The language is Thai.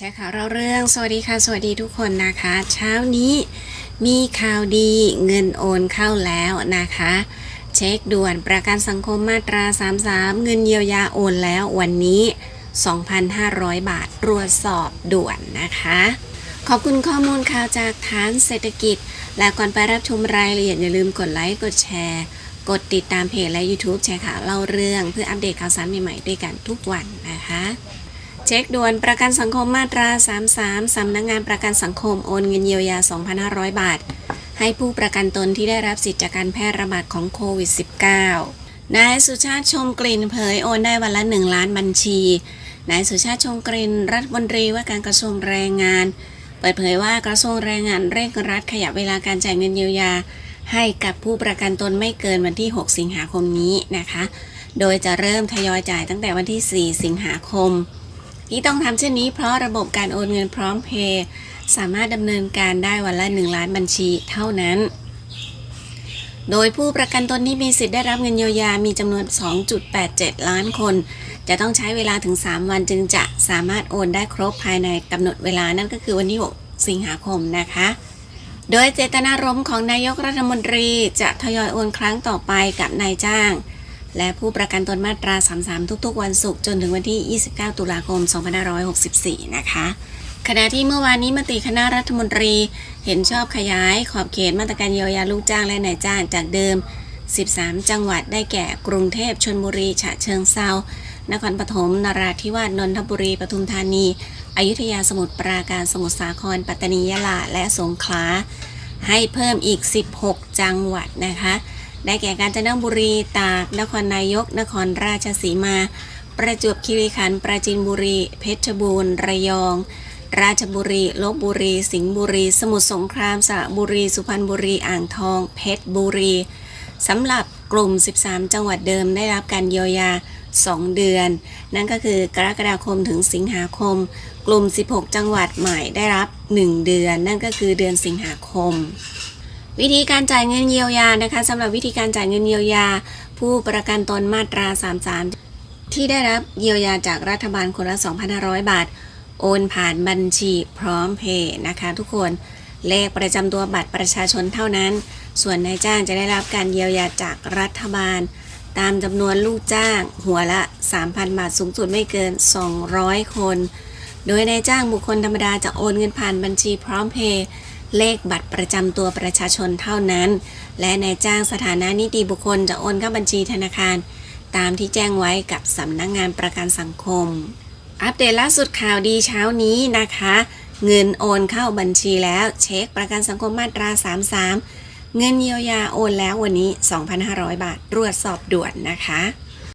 แชร์ข่าวเราเรื่อง สวัสดีค่ะ สวัสดีทุกคนนะคะ เช้านี้มีข่าวดีเงินโอนเข้าแล้วนะคะ เช็คด่วนประกันสังคมมาตรา 33 เงินเยียวยาโอนแล้ววันนี้ 2,500 บาทตรวจสอบด่วนนะคะ ขอบคุณข้อมูลข่าวจากฐานเศรษฐกิจ และก่อนไปรับชมรายละเอียดอย่าลืมกดไลค์กดแชร์ กดติดตามเพจและ YouTube แชร์ข่าวเล่าเรื่อง เพื่ออัปเดตข่าวสารใหม่ๆด้วยกันทุกวันนะคะ เช็คด่วนประกันสังคมมาตรา 33 สำนักงานประกันสังคมโอนเงินเยียวยา 2,500 บาท ให้ผู้ประกันตนที่ได้รับสิทธิจากการแพร่ระบาดของโควิด -19 นายสุชาติชมกลิ่นเผยโอนได้วันละ 1 ล้านบัญชี นายสุชาติชมกลิ่นรัฐมนตรีว่าการกระทรวงแรงงาน เปิดเผยว่ากระทรวงแรงงานเร่งรัดขยับเวลาการจ่ายเงินเยียวยา ให้กับผู้ประกันตนไม่เกินวันที่ 6 สิงหาคมนี้นะคะ โดยจะเริ่มทยอยจ่ายตั้งแต่วันที่ 4 สิงหาคม ที่ต้องทำเช่นนี้เพราะระบบการโอนเงินพร้อมเพย์สามารถดำเนินการได้วันละ 1 ล้านบัญชีเท่านั้น โดยผู้ประกันตนที่มีสิทธิ์ได้รับเงินเยียวยามีจำนวน 2.87 ล้านคน จะต้องใช้เวลาถึง 3 วันจึงจะสามารถโอนได้ครบภายในกำหนดเวลานั่นก็คือวันที่ 6 สิงหาคมนะคะโดยเจตนารมณ์ของนายกรัฐมนตรีจะทยอยโอนครั้งต่อไปกับนายจ้าง และผู้ประกันตนมาตรา 33 ทุกๆ วันศุกร์จนถึงวันที่ 29 ตุลาคม 2564 นะคะขณะที่เมื่อวานนี้มติคณะรัฐมนตรี เห็นชอบขยาย ขอบเขตมาตรการเยียวยาลูกจ้างและนายจ้างจากเดิม 13 จังหวัดได้แก่กรุงเทพชลบุรี ฉะเชิงเซานครปฐมนราธิวาสนนทบุรีปทุมธานี อยุธยาสมุทรปราการสมุทรสาคร ปัตตานียะลาและสงขลาให้เพิ่มอีก 16 จังหวัดนะคะ ได้แก่กาญจนบุรี ตาก นครนายก นครราชสีมา ประจวบคีรีขันธ์ปราจีนบุรี เพชรบูรณ์ ระยอง ราชบุรี ลบบุรี สิงห์บุรี สมุทรสงคราม สระบุรี สุพรรณบุรี อ่างทอง เพชรบุรี สำหรับกลุ่ม 13 จังหวัดเดิมได้รับการเยียวยา 2 เดือน นั่นก็คือกรกฎาคมถึงสิงหาคม กลุ่ม 16 จังหวัดใหม่ได้รับ 1 เดือน นั่นก็คือเดือนสิงหาคม วิธีการจ่ายเงินเยียวยานะคะสำหรับวิธีการจ่ายเงินเยียวยา ผู้ประกันตนมาตรา 33 ที่ได้รับเยียวยาจากรัฐบาลคนละ 2,500 บาท โอนผ่านบัญชีพร้อมเพย์นะคะทุกคนเลขประจำตัวบัตรประชาชนเท่านั้น ส่วนนายจ้างจะได้รับการเยียวยาจากรัฐบาล ตามจำนวนลูกจ้าง หัวละ 3,000 บาทสูงสุดไม่เกิน 200 คน โดยนายจ้างบุคคลธรรมดาจะโอนเงินผ่านบัญชีพร้อมเพย์ เลขบัตรประจำตัวประชาชนเท่านั้น และนายจ้างสถานะนิติบุคคลจะโอนเข้าบัญชีธนาคาร ตามที่แจ้งไว้กับสำนักงงานประกันสังคม อัปเดตล่าสุดข่าวดีเช้านี้นะคะ เงินโอนเข้าบัญชีแล้วเช็คประกันสังคมมาตรา 33 เงินเยียวยาโอนแล้ววันนี้ 2,500 บาทตรวจสอบด่วนนะคะ